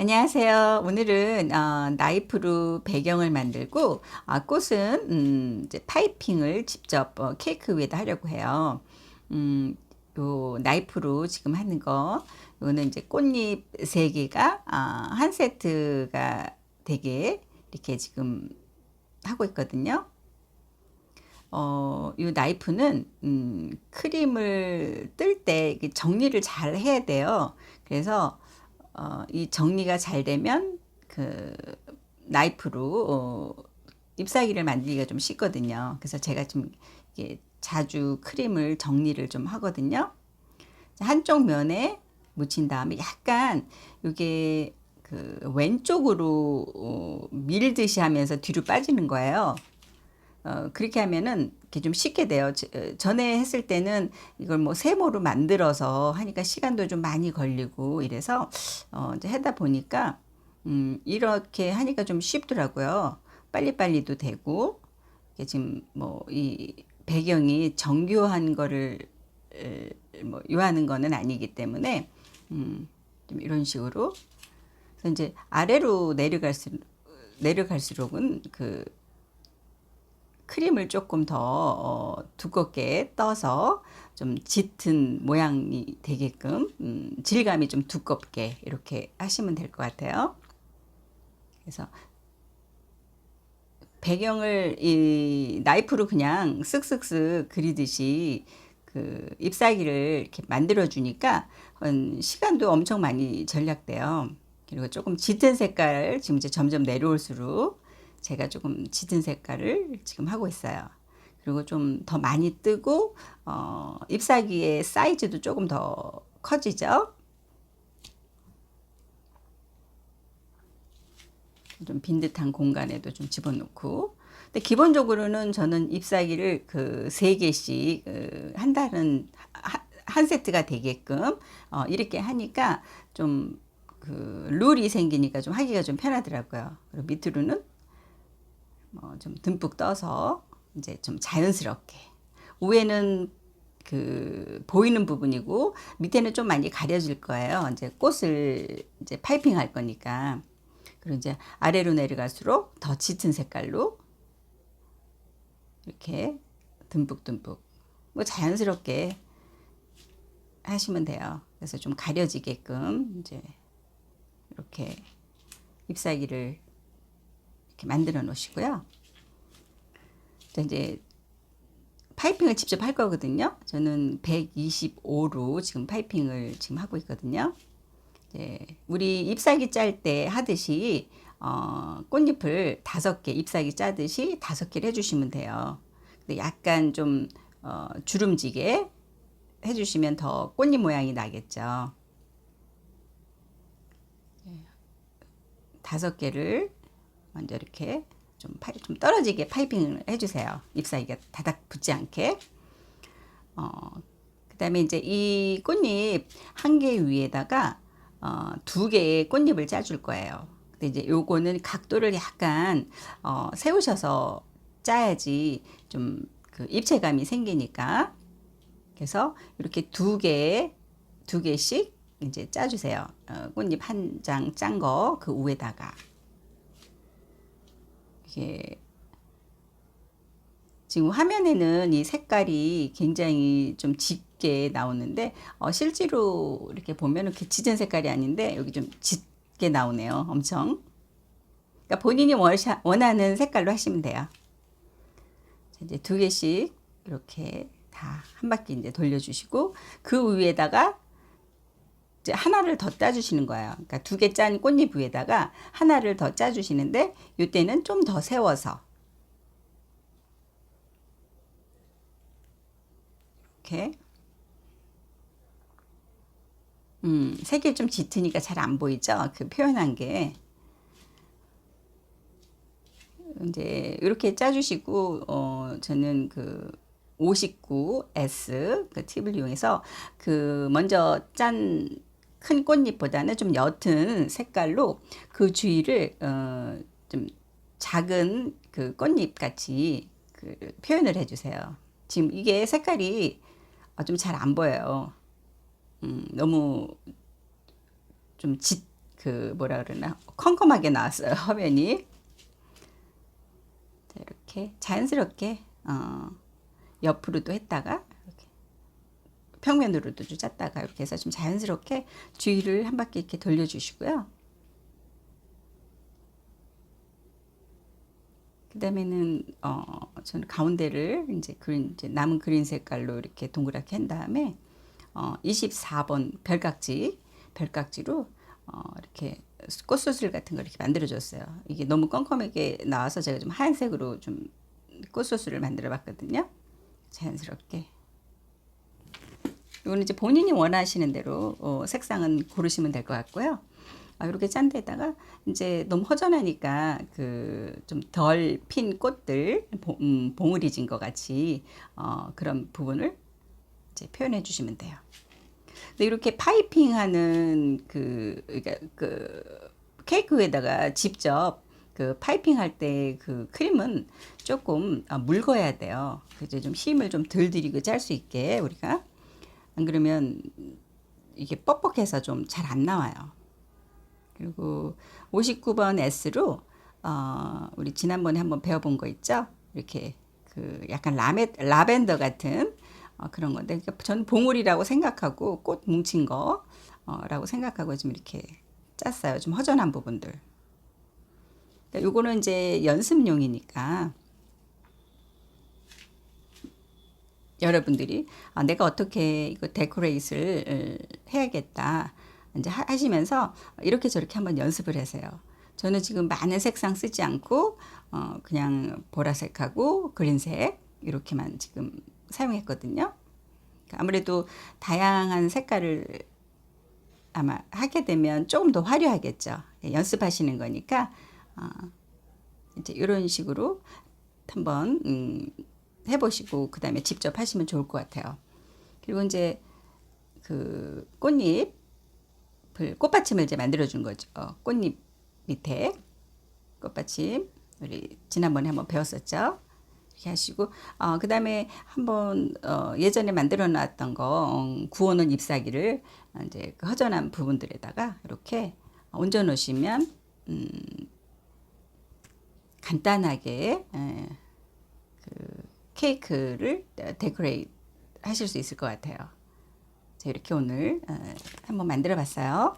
안녕하세요. 오늘은 어, 나이프로 배경을 만들고 아, 꽃은 음, 이제 파이핑을 직접 어, 케이크 위에다 하려고 해요. 음, 요 나이프로 지금 하는 거 요거는 이제 꽃잎 세 개가 아, 한 세트가 되게 이렇게 지금 하고 있거든요. 어, 이 나이프는 음, 크림을 뜰 때 정리를 잘 해야 돼요. 그래서 어, 이 정리가 잘 되면 그 나이프로 어, 잎사귀를 만들기가 좀 쉽거든요. 그래서 제가 좀 이게 자주 크림을 정리를 좀 하거든요. 한쪽 면에 묻힌 다음에 약간 이게 그 왼쪽으로 어, 밀듯이 하면서 뒤로 빠지는 거예요. 어, 그렇게 하면은 이렇게 좀 쉽게 돼요. 저- 어, 전에 했을 때는 이걸 뭐 세모로 만들어서 하니까 시간도 좀 많이 걸리고 이래서 어, 이제 하다 보니까 음, 이렇게 하니까 좀 쉽더라고요. 빨리빨리도 되고 이게 지금 뭐 이 배경이 정교한 거를 에, 뭐 요하는 거는 아니기 때문에 음, 좀 이런 식으로 그래서 이제 아래로 내려갈수록 내려갈수록은 그 크림을 조금 더 어, 두껍게 떠서 좀 짙은 모양이 되게끔 음, 질감이 좀 두껍게 이렇게 하시면 될 것 같아요. 그래서 배경을 이 나이프로 그냥 쓱쓱쓱 그리듯이 그 잎사귀를 이렇게 만들어 주니까 음, 시간도 엄청 많이 절약돼요. 그리고 조금 짙은 색깔 지금 이제 점점 내려올수록 제가 조금 짙은 색깔을 지금 하고 있어요. 그리고 좀 더 많이 뜨고 어, 잎사귀의 사이즈도 조금 더 커지죠. 좀 빈 듯한 공간에도 좀 집어넣고. 근데 기본적으로는 저는 잎사귀를 그 세 개씩 그한 달은 하- 한 세트가 되게끔 어, 이렇게 하니까 좀 그 룰이 생기니까 좀 하기가 좀 편하더라고요. 그리고 밑으로는 뭐 좀 듬뿍 떠서 이제 좀 자연스럽게 위에는 그 보이는 부분이고 밑에는 좀 많이 가려질 거예요. 이제 꽃을 이제 파이핑 할 거니까. 그리고 이제 아래로 내려갈수록 더 짙은 색깔로 이렇게 듬뿍듬뿍 뭐 자연스럽게 하시면 돼요. 그래서 좀 가려지게끔 이제 이렇게 잎사귀를 이렇게 만들어 놓으시고요. 자, 이제 파이핑을 직접 할 거거든요. 저는 125로 지금 파이핑을 지금 하고 있거든요. 이제 우리 잎사귀 짤 때 하듯이 어, 꽃잎을 다섯 개 잎사귀 짜듯이 다섯 개를 해주시면 돼요. 근데 약간 좀 어, 주름지게 해주시면 더 꽃잎 모양이 나겠죠. 다섯 개를 먼저 이렇게 좀, 파, 좀 떨어지게 파이핑을 해주세요. 잎사귀가 다닥 붙지 않게. 어, 그 다음에 이제 이 꽃잎 한 개 위에다가 어, 두 개의 꽃잎을 짜줄 거예요. 근데 이제 요거는 각도를 약간 어, 세우셔서 짜야지 좀 그 입체감이 생기니까. 그래서 이렇게 두 개, 두 개씩 이제 짜주세요. 어, 꽃잎 한 장 짠 거 그 위에다가. 이게 지금 화면에는 이 색깔이 굉장히 좀 짙게 나오는데 어, 실제로 이렇게 보면은 그 짙은 색깔이 아닌데 여기 좀 짙게 나오네요. 엄청. 그러니까 본인이 원샤, 원하는 색깔로 하시면 돼요. 자, 이제 두 개씩 이렇게 다 한 바퀴 이제 돌려주시고 그 위에다가 이제 하나를 더 짜주시는 거예요. 그러니까 두 개 짠 꽃잎 위에다가 하나를 더 짜주시는데 이때는 좀 더 세워서 이렇게 음, 색이 좀 짙으니까 잘 안 보이죠? 그 표현한 게 이제 이렇게 짜주시고 어 저는 그 59S 그 팁을 이용해서 그 먼저 짠 큰 꽃잎보다는 좀 옅은 색깔로 그 주위를 어 좀 작은 그 꽃잎 같이 그 표현을 해주세요. 지금 이게 색깔이 좀 잘 안 보여요. 음, 너무 좀 짙, 그 뭐라 그러나 컴컴하게 나왔어요 화면이. 자, 이렇게 자연스럽게 어, 옆으로도 했다가 평면으로도 좀 짰다가 이렇게 해서 좀 자연스럽게 주위를 한 바퀴 이렇게 돌려주시고요. 그 다음에는 어 저는 가운데를 이제 그린 이제 남은 그린 색깔로 이렇게 동그랗게 한 다음에 어 24번 별깍지 별깍지로 어 이렇게 꽃소슬 같은 걸 이렇게 만들어 줬어요. 이게 너무 껌껌하게 나와서 제가 좀 하얀색으로 좀 꽃소슬을 만들어 봤거든요. 자연스럽게. 이거는 이제 본인이 원하시는 대로 어, 색상은 고르시면 될 것 같고요. 아, 이렇게 짠 데다가 이제 너무 허전하니까 그 좀 덜 핀 꽃들 봉, 음, 봉우리 진 것 같이 어, 그런 부분을 이제 표현해 주시면 돼요. 근데 이렇게 파이핑하는 그 그러니까 그 케이크 위에다가 직접 그 파이핑 할 때 그 크림은 조금 아, 묽어야 돼요. 이제 좀 힘을 좀 덜 들이고 짤 수 있게 우리가 안 그러면 이게 뻑뻑해서 좀 잘 안 나와요. 그리고 59번 S로 어, 우리 지난번에 한번 배워본 거 있죠? 이렇게 그 약간 라메, 라벤더 같은 어, 그런 건데 그러니까 저는 봉우리라고 생각하고 꽃 뭉친 거라고 생각하고 좀 이렇게 짰어요. 좀 허전한 부분들. 그러니까 요거는 이제 연습용이니까 여러분들이 아, 내가 어떻게 이거 데코레이트를 해야겠다 이제 하- 하시면서 이렇게 저렇게 한번 연습을 하세요. 저는 지금 많은 색상 쓰지 않고 어, 그냥 보라색하고 그린색 이렇게만 지금 사용했거든요. 그러니까 아무래도 다양한 색깔을 아마 하게 되면 조금 더 화려하겠죠. 예, 연습하시는 거니까 어, 이제 이런 식으로 한번 음, 해보시고 그 다음에 직접 하시면 좋을 것 같아요. 그리고 이제 그 꽃잎을 꽃받침을 이제 만들어 준 거죠. 어, 꽃잎 밑에 꽃받침 우리 지난번에 한번 배웠었죠. 이렇게 하시고 어, 그 다음에 한번 어, 예전에 만들어 놨던 거 어, 구워놓은 잎사귀를 이제 그 허전한 부분들에다가 이렇게 얹어 놓으시면 음, 간단하게 에, 그 케이크를 데코레이트 하실 수 있을 것 같아요. 자, 이렇게 오늘 어, 한번 만들어 봤어요.